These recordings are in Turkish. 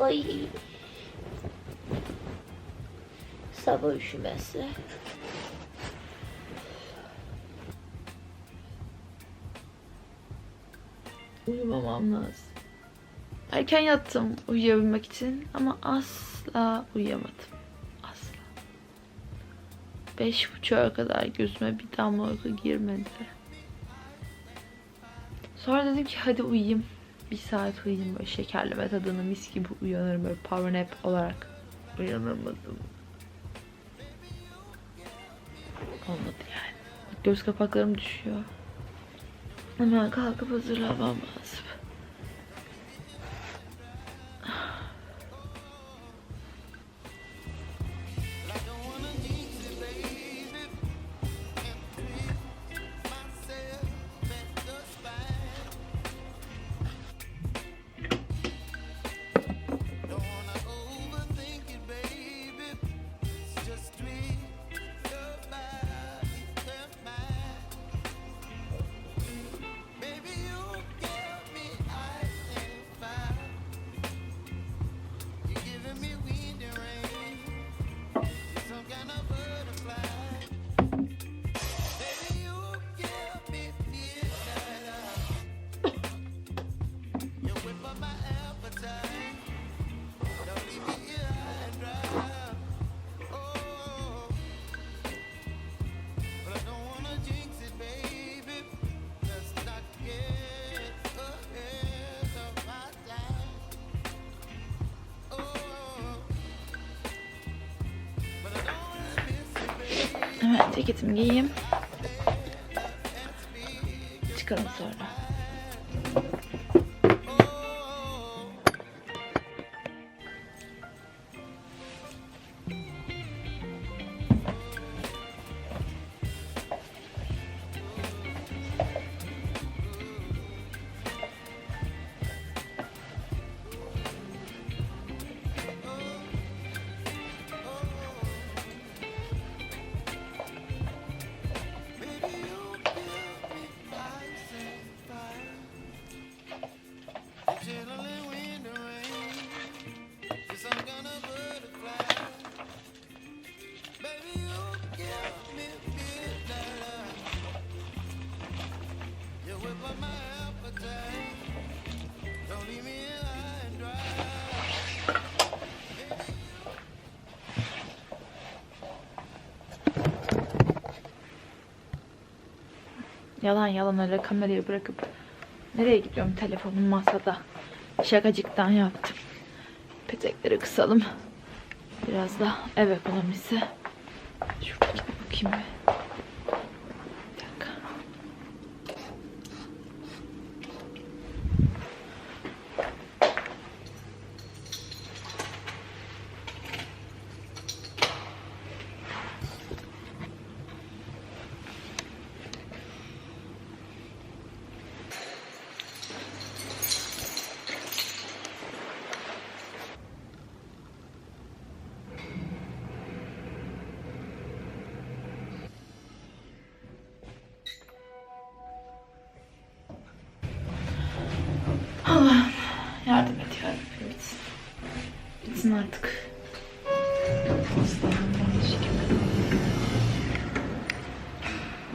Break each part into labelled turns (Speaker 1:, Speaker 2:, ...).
Speaker 1: Ay. Sabah üşümesi. Uyumamam lazım. Erken yattım uyuyabilmek için ama asla uyuyamadım. Asla. Beş buçuğa kadar gözüme bir damla uyku girmedi. Sonra dedim ki hadi uyuyayım. Bir saat uyuyayım böyle şekerleme tadını mis gibi uyanırım böyle power nap olarak. Uyanamadım. Olmadı yani. Göz kapaklarım düşüyor. Hemen kalkıp hazırlanmam lazım. Ceketimi giyeyim. Çıkalım sonra. Yalan yalan öyle kamerayı bırakıp nereye gidiyorum telefonum masada. Şakacıktan yaptım. Petekleri kısalım. Biraz da ev ekonomisi. Şuradaki bakayım bir.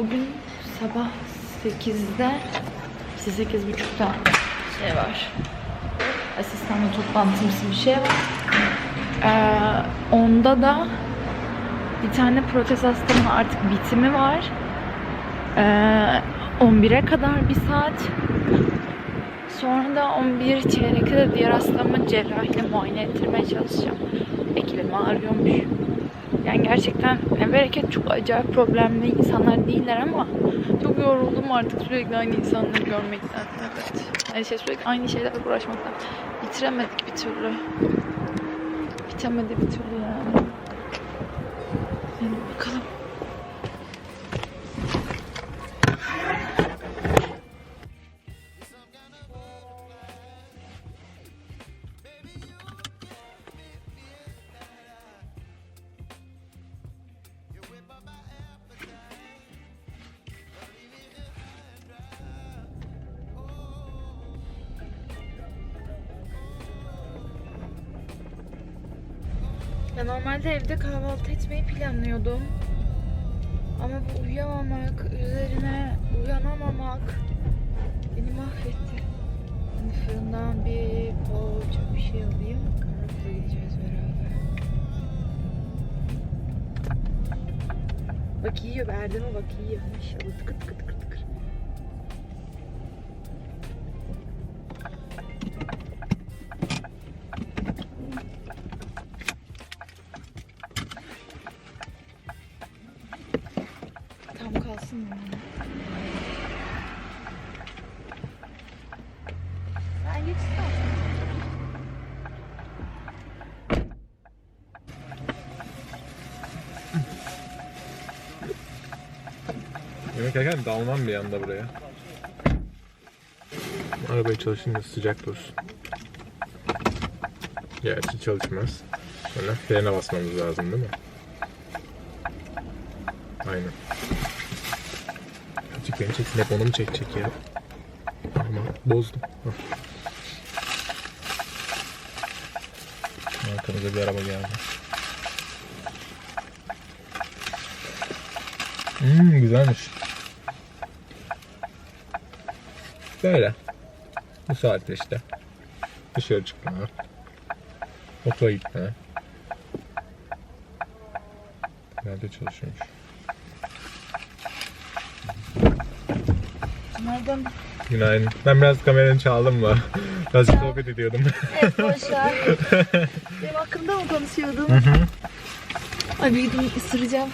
Speaker 1: Bugün sabah 8'de işte 8.30'da şey var. Asistanla toplantımsı bir şey var. Ee, onda da bir tane protez hastamın artık bitimi var. Ee, 11'e kadar bir saat. Sonra da 11 çeyrekte de diğer hastamı cerrahiyle muayene ettirmeye çalışacağım. Eklemi ağrıyormuş. Yani gerçekten bereket çok acayip problemli insanlar değiller ama çok yoruldum artık sürekli aynı insanları görmekten. Evet. Yani şey sürekli aynı şeylerle uğraşmaktan. Bitiremedik bir türlü. Bitemedi bir türlü yani. Yani bakalım. Normalde evde kahvaltı etmeyi planlıyordum. Ama bu uyuyamamak, üzerine uyanamamak beni mahvetti. Şimdi fırından bir poğaça bir şey alayım. Orada gideceğiz beraber. Bak yiyor Erdem'e bak yiyor. Maşallah tıkır tıkır tıkır tıkır. Kalsın mı? Ben geç.
Speaker 2: Yemek yerken dalmam bir anda buraya. Arabayı çalışınca sıcak dursun. Gerçi çalışmaz. Sonra frene basmamız lazım değil mi? Aynen. Azıcık beni çeksin. Hep onu mu çekecek ya? Ama bozdum. Arkamıza bir araba geldi. Hmm, güzelmiş. Böyle. Bu saatte işte. Dışarı çıkma. Okula gitme. Nerede çalışıyormuş?
Speaker 1: Nereden?
Speaker 2: Günaydın. Ben biraz kameranı çaldım da. Birazcık sohbet ediyordum.
Speaker 1: Evet boşver. Benim hakkımda mı konuşuyordun?
Speaker 2: Hı hı.
Speaker 1: Ay bir gün ısıracağım.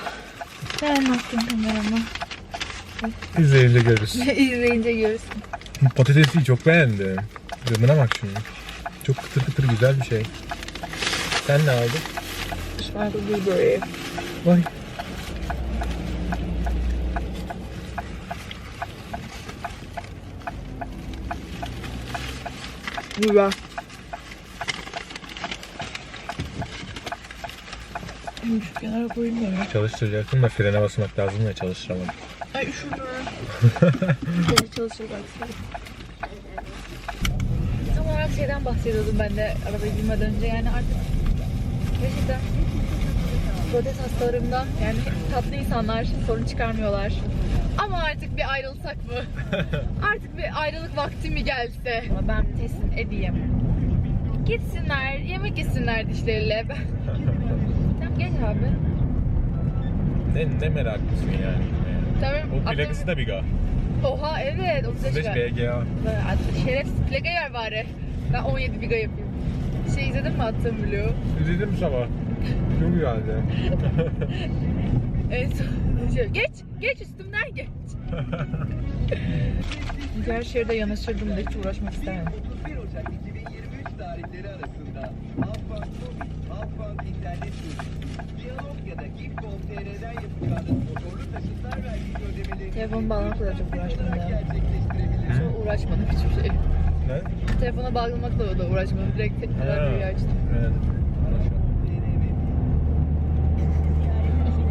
Speaker 1: Ben attım kameramı.
Speaker 2: İzleyince görürüz.
Speaker 1: İzleyince görürsün.
Speaker 2: Patatesi çok beğendim. Tadına bak şunu. Çok kıtır kıtır güzel bir şey. Sen ne aldın?
Speaker 1: Sparkle blueberry.
Speaker 2: Vay.
Speaker 1: Güzel. Hem şu kenara koyayım da. ya.
Speaker 2: Çalıştıracaktım da frene basmak lazım da çalıştıramadım.
Speaker 1: Ay üşüdüm. Çalışır baksana. Tam olarak şeyden bahsediyordum ben de arabaya binmeden önce yani artık gerçekten protez hastalarımdan yani tatlı insanlar sorun çıkarmıyorlar. Ama artık bir ayrılsak mı? artık bir ayrılık vakti mi gelse? Ama ben teslim edeyim. Gitsinler, yemek yesinler dişleriyle. tamam geç abi.
Speaker 2: Ne, ne meraklısın yani?
Speaker 1: Tamam.
Speaker 2: O plakası da bir ga.
Speaker 1: Oha evet. 35
Speaker 2: 35
Speaker 1: var.
Speaker 2: BGA.
Speaker 1: Şerefsiz plaka ver bari. Ben 17 biga yapayım. Şey izledin mi attığım vlogu?
Speaker 2: İzledim sabah. Çok güzeldi.
Speaker 1: En son geç, geç üstümden geç. Her şehirde yanaşırdım da hiç uğraşmak istemem.
Speaker 3: 31 Ocak 2023 tarihleri arasında Halkbank Mobil, Halkbank İnternet Sözü, Diyalog ya da Gif.com.tr'den yapacağınız motorlu taşıtlar vergisi ödemelerini
Speaker 1: Telefon bağlamakla da çok uğraşmadım ya. Çok uğraşmadım hiçbir şey.
Speaker 2: ne?
Speaker 1: Telefona bağlamakla da uğraşmadım. Direkt tek radyoyu açtım.
Speaker 2: Evet.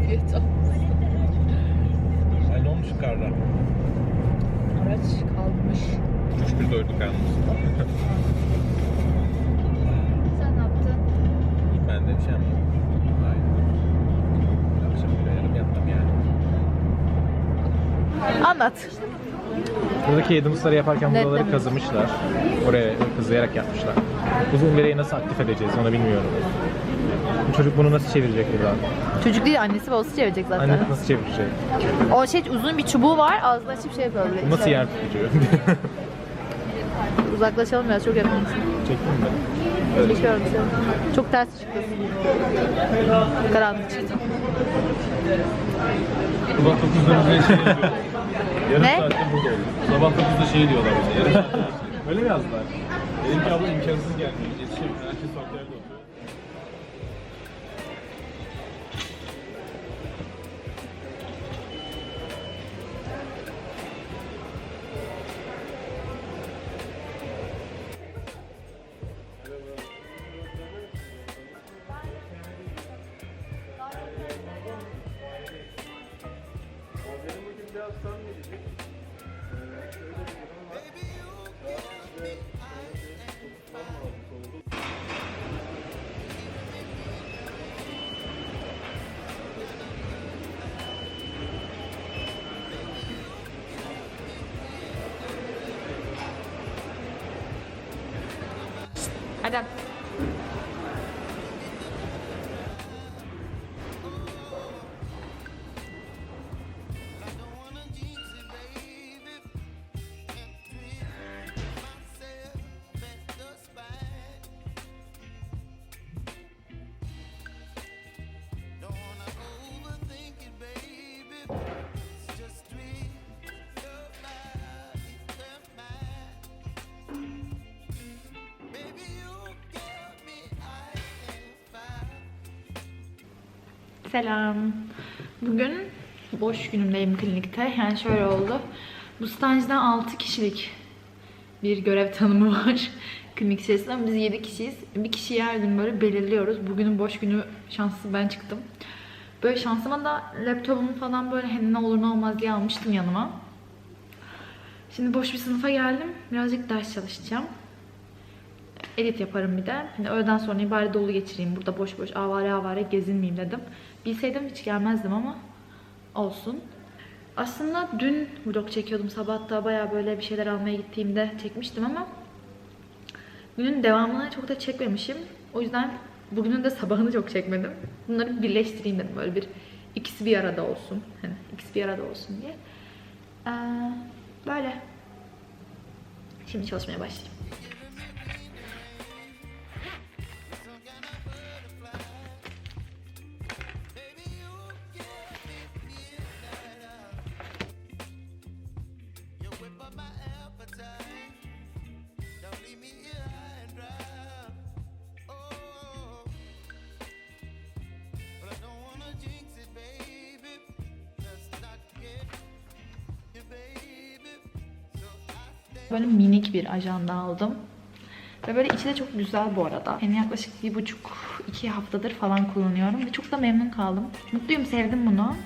Speaker 1: Afiyet olsun.
Speaker 2: Ay ne olmuş karda?
Speaker 1: Araç kalmış.
Speaker 2: Bir doyduk yalnız.
Speaker 1: Sen ne yaptın?
Speaker 2: Ben de bir şey yapmadım. Aynen. Akşam bir yarım yattım yani.
Speaker 1: Anlat.
Speaker 4: Buradaki yedimsları yaparken buraları kazımışlar. Oraya kazıyarak yapmışlar. Uzun vireyi nasıl aktif edeceğiz onu bilmiyorum. Bu çocuk bunu nasıl çevirecek buradan?
Speaker 1: Çocuk değil annesi babası çevirecek zaten.
Speaker 4: Anne nasıl çevirecek?
Speaker 1: O şey uzun bir çubuğu var ağzına açıp şey yapıyor.
Speaker 4: Bu nasıl yer tutucu?
Speaker 1: Uzaklaşalım biraz çok yakınız.
Speaker 4: Çektin mi?
Speaker 1: Çekiyorum seni. Çok ters çıktı. Karanlık çıktı.
Speaker 4: 9'da bize şey diyorlar. Yarım
Speaker 1: Ne?
Speaker 4: saatte burada olur. Sabah 9'da şey diyorlar bize. Yarım saatte Öyle mi yazdılar? Dedim ki abla imkansız gelmiyor. Yetişemiyor.
Speaker 1: Hadi. Selam. Bugün boş günümdeyim klinikte. Yani şöyle oldu. Bu stajda 6 kişilik bir görev tanımı var klinik içerisinde biz 7 kişiyiz. Bir kişiyi her gün böyle belirliyoruz. Bugünün boş günü şanslı ben çıktım. Böyle şansıma da laptopumu falan böyle hani ne olur ne olmaz diye almıştım yanıma. Şimdi boş bir sınıfa geldim. Birazcık ders çalışacağım. Edit yaparım bir de. Hani öğleden sonra bari dolu geçireyim. Burada boş boş avare avare gezinmeyeyim dedim. Bilseydim hiç gelmezdim ama olsun. Aslında dün vlog çekiyordum. Sabahta baya böyle bir şeyler almaya gittiğimde çekmiştim ama günün devamını çok da çekmemişim. O yüzden bugünün de sabahını çok çekmedim. Bunları birleştireyim dedim. Böyle bir ikisi bir arada olsun. Hani ikisi bir arada olsun diye. Ee, böyle. Şimdi çalışmaya başlayayım. Böyle minik bir ajanda aldım. Ve böyle içi de çok güzel bu arada. Yani yaklaşık bir buçuk, iki haftadır falan kullanıyorum. Ve çok da memnun kaldım. Mutluyum, sevdim bunu.